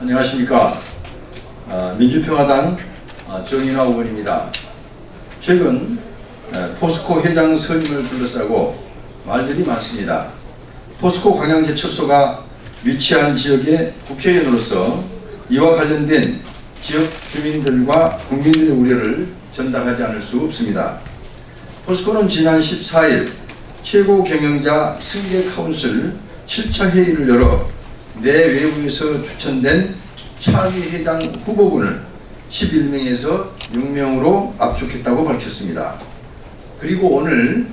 안녕하십니까. 아, 민주평화당 아, 정인화 의원입니다. 최근 에, 포스코 회장 선임을 둘러싸고 말들이 많습니다. 포스코 광양제철소가 위치한 지역의 국회의원으로서 이와 관련된 지역 주민들과 국민들의 우려를 전달하지 않을 수 없습니다. 포스코는 지난 14일 최고 경영자 승계 카운슬 7차 회의를 열어 내외부에서 추천된 차기 회장 후보군을 11명에서 6명으로 압축했다고 밝혔습니다. 그리고 오늘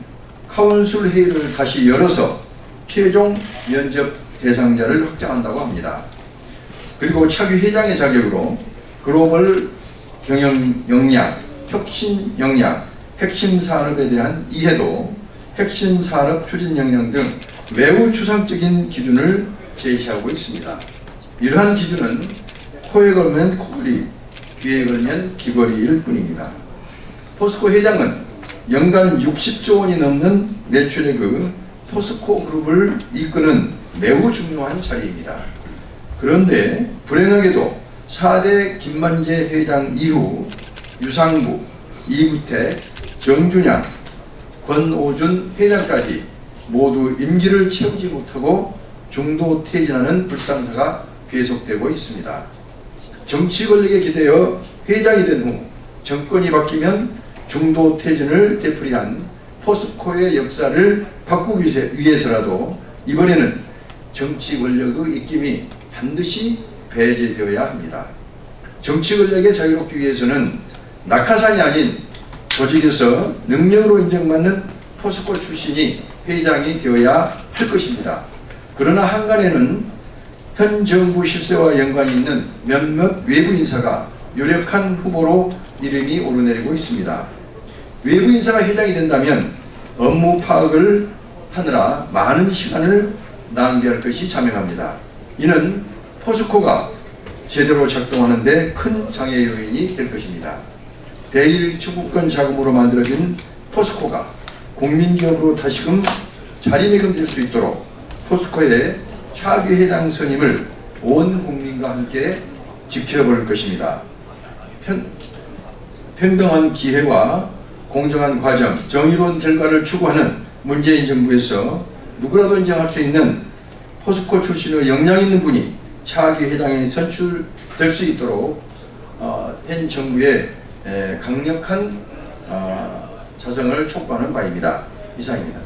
카운슬 회의를 다시 열어서 최종 면접 대상자를 확정한다고 합니다. 그리고 차기 회장의 자격으로 글로벌 경영 역량, 혁신 역량, 핵심 산업에 대한 이해도, 핵심 산업 추진 역량 등 매우 추상적인 기준을 제시하고 있습니다. 이러한 기준은 코에 걸면 코걸이, 귀에 걸면 귀걸이일 뿐입니다. 포스코 회장은 연간 60조 원이 넘는 매출의 그 포스코 그룹을 이끄는 매우 중요한 자리입니다. 그런데 불행하게도 4대 김만재 회장 이후 유상무, 이구택, 정준양, 권오준 회장까지 모두 임기를 채우지 못하고 중도 퇴진하는 불상사가 계속되고 있습니다. 정치 권력에 기대어 회장이 된 후 정권이 바뀌면 중도 퇴진을 되풀이한 포스코의 역사를 바꾸기 위해- 위해서라도 이번에는 정치 권력의 입김이 반드시 배제되어야 합니다. 정치 권력에 자유롭기 위해서는 낙하산이 아닌 조직에서 능력으로 인정받는 포스코 출신이 회장이 되어야 할 것입니다. 그러나 한간에는 현 정부 실세와 연관이 있는 몇몇 외부 인사가 유력한 후보로 이름이 오르내리고 있습니다. 외부 인사가 회장이 된다면 업무 파악을 하느라 많은 시간을 낭비할 것이 자명합니다. 이는 포스코가 제대로 작동하는데 큰 장애 요인이 될 것입니다. 대일 청구권 자금으로 만들어진 포스코가 국민기업으로 다시금 자리매김될 수 있도록 포스코의 차기 회장 선임을 온 국민과 함께 지켜볼 것입니다. 평, 평등한 기회와 공정한 과정, 정의로운 결과를 추구하는 문재인 정부에서 누구라도 인정할 수 있는 포스코 출신의 역량 있는 분이 차기 회장에 선출될 수 있도록 어, 현 정부의 에, 강력한 어, 자정을 촉구하는 바입니다. 이상입니다.